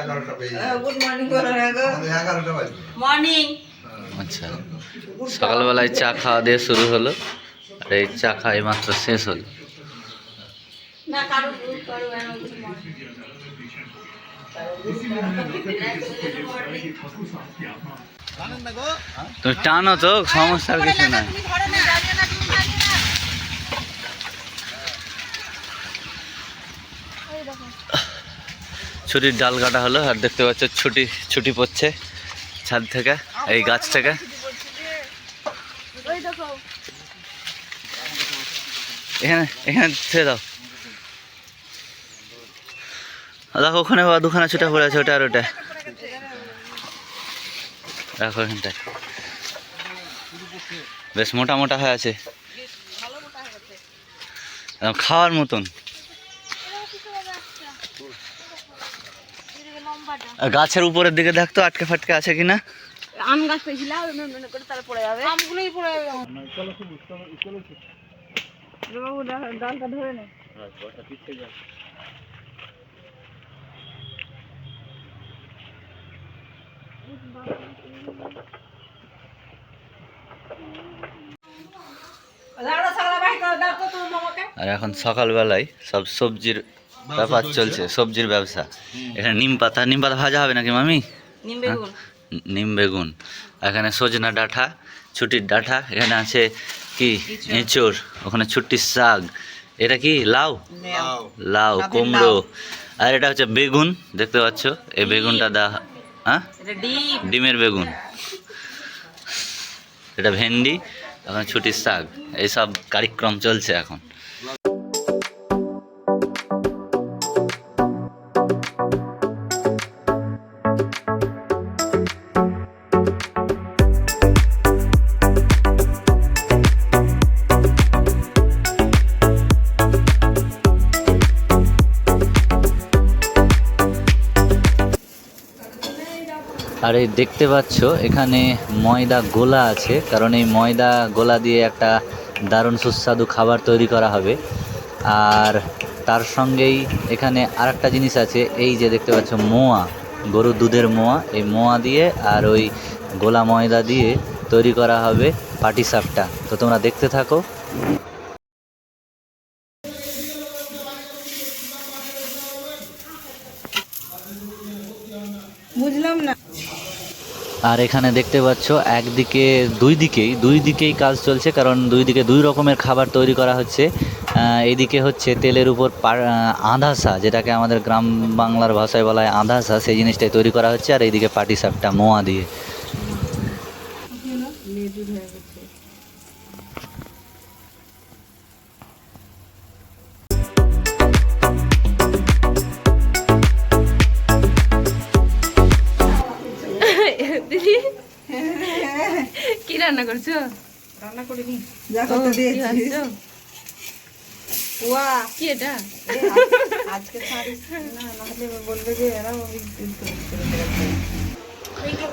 এগারোটা বেজে good morning আমাদের এগারোটা বাজবে। মর্নিং আচ্ছা। সকালবেলায় চা খাওয়া দিয়ে শুরু হলো আর এই চা খাওয়া এই মাত্র শেষ হলো। তুমি টানো তো সমস্যার কিছু নাই। ছুটির ডাল কাটা হলো, আর দেখতে পাচ্ছ ছুটি ছুটি পড়ছে ছাদ থেকে, এই গাছ থেকে। এখানে এখানে ছেড়ে দাও। দেখো, ওখানে বাবা দুখানা ছুটা পড়ে আছে, ওটা আর ওটা। রাখো এখানটায়। বেশ মোটা মোটা হয়ে আছে। খাওয়ার মতন। গাছের উপরের দিকে দেখতো আটকে ফাটকে আছে কিনা। আম গাছ মনে করে তাহলে পড়ে যাবে। আমগুলোই পড়ে যাবে। বাবু ডালটা ধরে নে। আর এখন সকালবেলায় সব সবজির ব্যাপার চলছে সবজির ব্যবসা। এখানে নিম পাতা নিম পাতা ভাজা হবে নাকি মামি? নিম বেগুন। এখানে সজনা ডাঁটা ছুটির ডাঁটা এখানে আছে কি? এঁচড়। ওখানে ছুটির শাক। এটা কি লাউ? লাউ। লাউ কুমড়ো। আর এটা হচ্ছে বেগুন দেখতে পাচ্ছ? এই বেগুনটা দা হ্যাঁ? ডিমের বেগুন। এটা ভেন্ডি এখন ছুটির শাক। এইসব কার্যক্রম চলছে এখন। আর এই দেখতে পাচ্ছ, এখানে ময়দা গোলা আছে, কারণ এই ময়দা গোলা দিয়ে একটা দারুণ সুস্বাদু খাবার তৈরি করা হবে। আর তার সঙ্গেই এখানে আরেকটা জিনিস আছে, এই যে দেখতে পাচ্ছ মোয়া, গরুর দুধের মোয়া, এই মোয়া দিয়ে আর ওই গোলা ময়দা দিয়ে তৈরি করা হবে পাটিসাপটা তো তোমরা দেখতে থাকো। বুঝলাম না। আর এখানে দেখতে পাচ্ছ একদিকে দুই দিকেই দুই দিকেই কাজ চলছে, কারণ দুই দিকে দুই রকমের খাবার তৈরি করা হচ্ছে। এদিকে হচ্ছে তেলের উপর আঁধাসা যেটাকে আমাদের গ্রাম বাংলার ভাষায় বলা হয় আঁধাসা সেই জিনিসটাই তৈরি করা হচ্ছে, আর এইদিকে পাটি শাকটা মোয়া দিয়ে। রান্না করছ? রান্না করিনি। যা করতে দিয়েছি। ওয়া। কি এটা? আজকে ছাড়িস না নাহলে বলবে যে এরা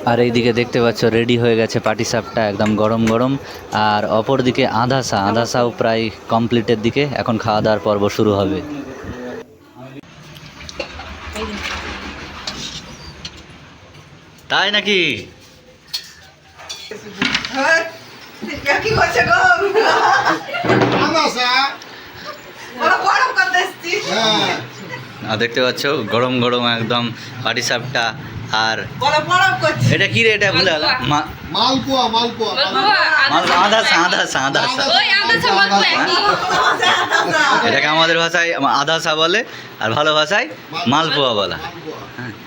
আর এইদিকে দেখতে পাচ্ছ রেডি হয়ে গেছে পাটি সাপটা একদম গরম গরম। আর অপর দিকে আঁধাসা আঁধাসাও প্রায় কমপ্লিটের দিকে। এখন খাওয়া দাওয়ার পর্ব শুরু হবে। তাই নাকি? কি করছে গো? বড় গরম করতে আর দেখতে পাচ্ছ গরম গরম একদম পাটি সাপটা আর এটা কি রে এটা? মালপোয়া। মালপোয়া বলব একই এটাকে আমাদের ভাষায় আধাসা বলে আর ভালো ভাষায় মালপোয়া। বলা। নাদের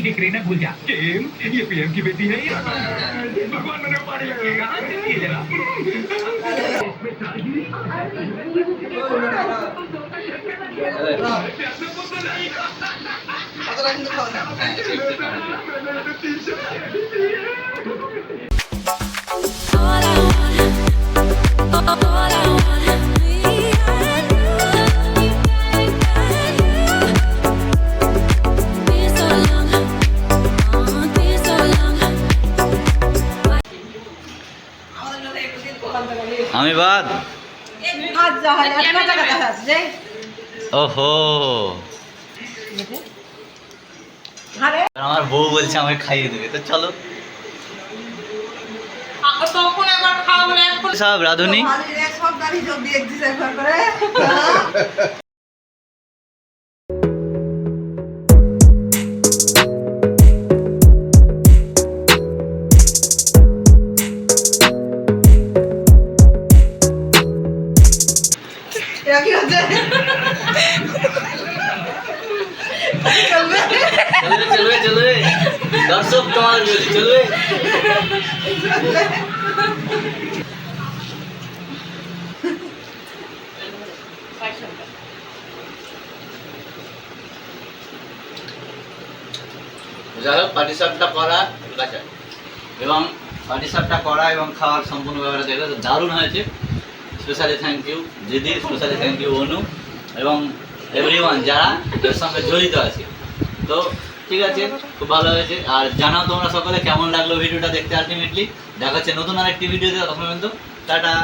ये करीना भूल जा प्रेम ये प्रेम की बेटी है ये भगवान मैंने मारी ये जरा अगर अंदर खाओ ना বাদ আজ যা একটা টাকা দেখা যাচ্ছে, যে। ওহো আরে, আমার বউ বলছে আমাকে খাইয়ে দেবে তো চলো সব রাধুনি সব গাড়ি করে। যাই হোক করা ঠিক আছে। এবং করা এবং খাওয়ার সম্পূর্ণ ব্যাপারটা দেখলে দারুণ হয়েছে। স্পেশালি থ্যাংক ইউ দিদি স্পেশালি থ্যাংক ইউ অনু এবং এভরিওয়ান যারা এর সঙ্গে জড়িত আছে। তো ঠিক আছে, খুব ভালো হয়েছে। আর জানাও তোমরা সকলে কেমন লাগল ভিডিওটা দেখতে আলটিমেটলি দেখাচ্ছে নতুন আরেকটি ভিডিওতে তখন পর্যন্ত, টাটা।